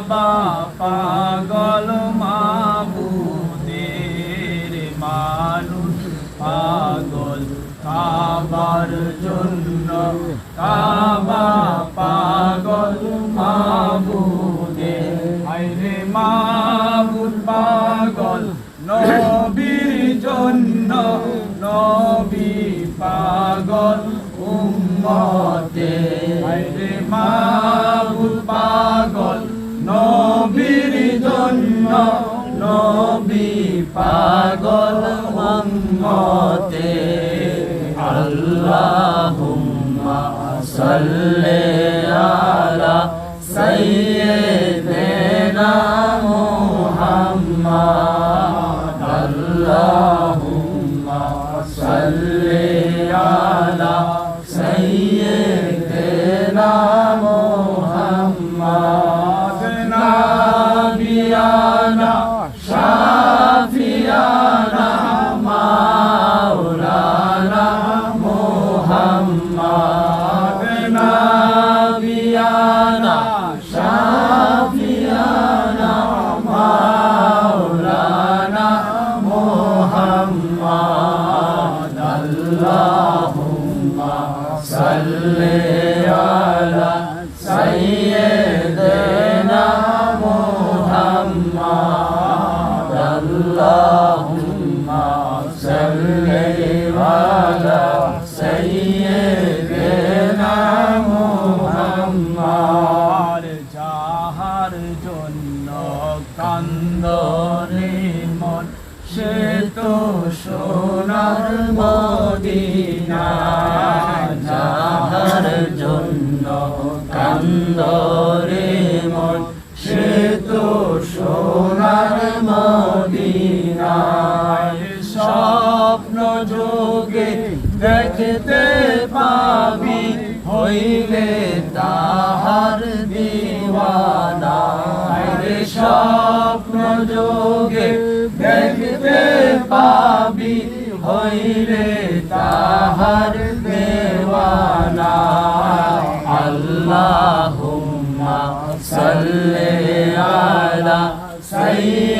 কাবা পাগল মাবুদের মানুষ। পাগল খাবার জন্য কাবা পাগল মাবুদের। আইরে মাবুদ পাগল নবীর জন্য নবী পাগল উম্মতে। আইরে মাবুদ মতে আল্লাহুম্মা সাল্লি স্বপ্ন যোগে দেখতে পাবি, হইলে তাহার দিওয়ানা। রে স্বপ্ন যোগে দেখতে পাবি, হইলে তাহার দেওয়ানা। আল্লাহুম্মা সাল্লি আলা সাইয়্যিদিনা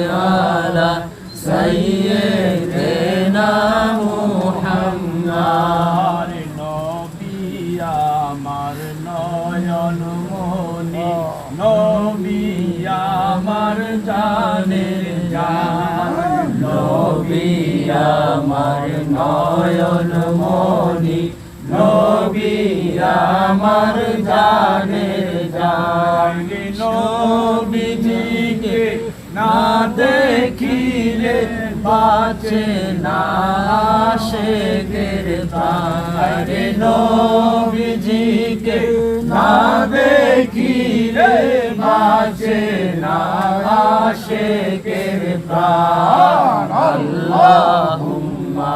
নয়ন মনি নবী আমার জানের জান। নবীজিকে না দেখিলে বাঁচে না শেখের পারে নবীজিকে না দেখিলে বাঁচে না শেখের প্রাণ আল্লাহুম্মা।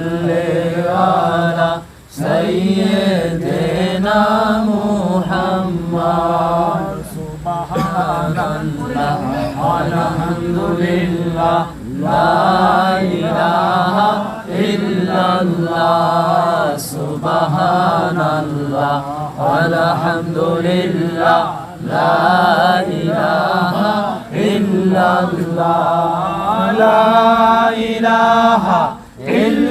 صل على سيدنا محمد سبحان الله والحمد لله لا إله إلا الله سبحان الله والحمد لله لا إله إلا الله لا إله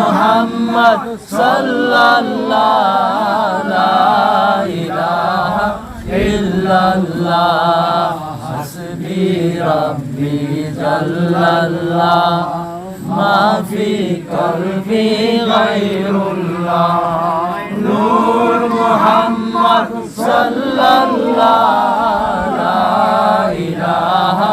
মোহাম্মদ সাল্লাল্লাহ ইলাহা ইল্লাল্লাহ হাসবি রব্বি জাল্লাল্লাহ মা ফি নূর মোহাম্মদ সাল্লাল্লাহ লা ইলাহা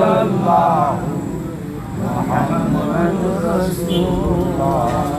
الله محمد رسول الله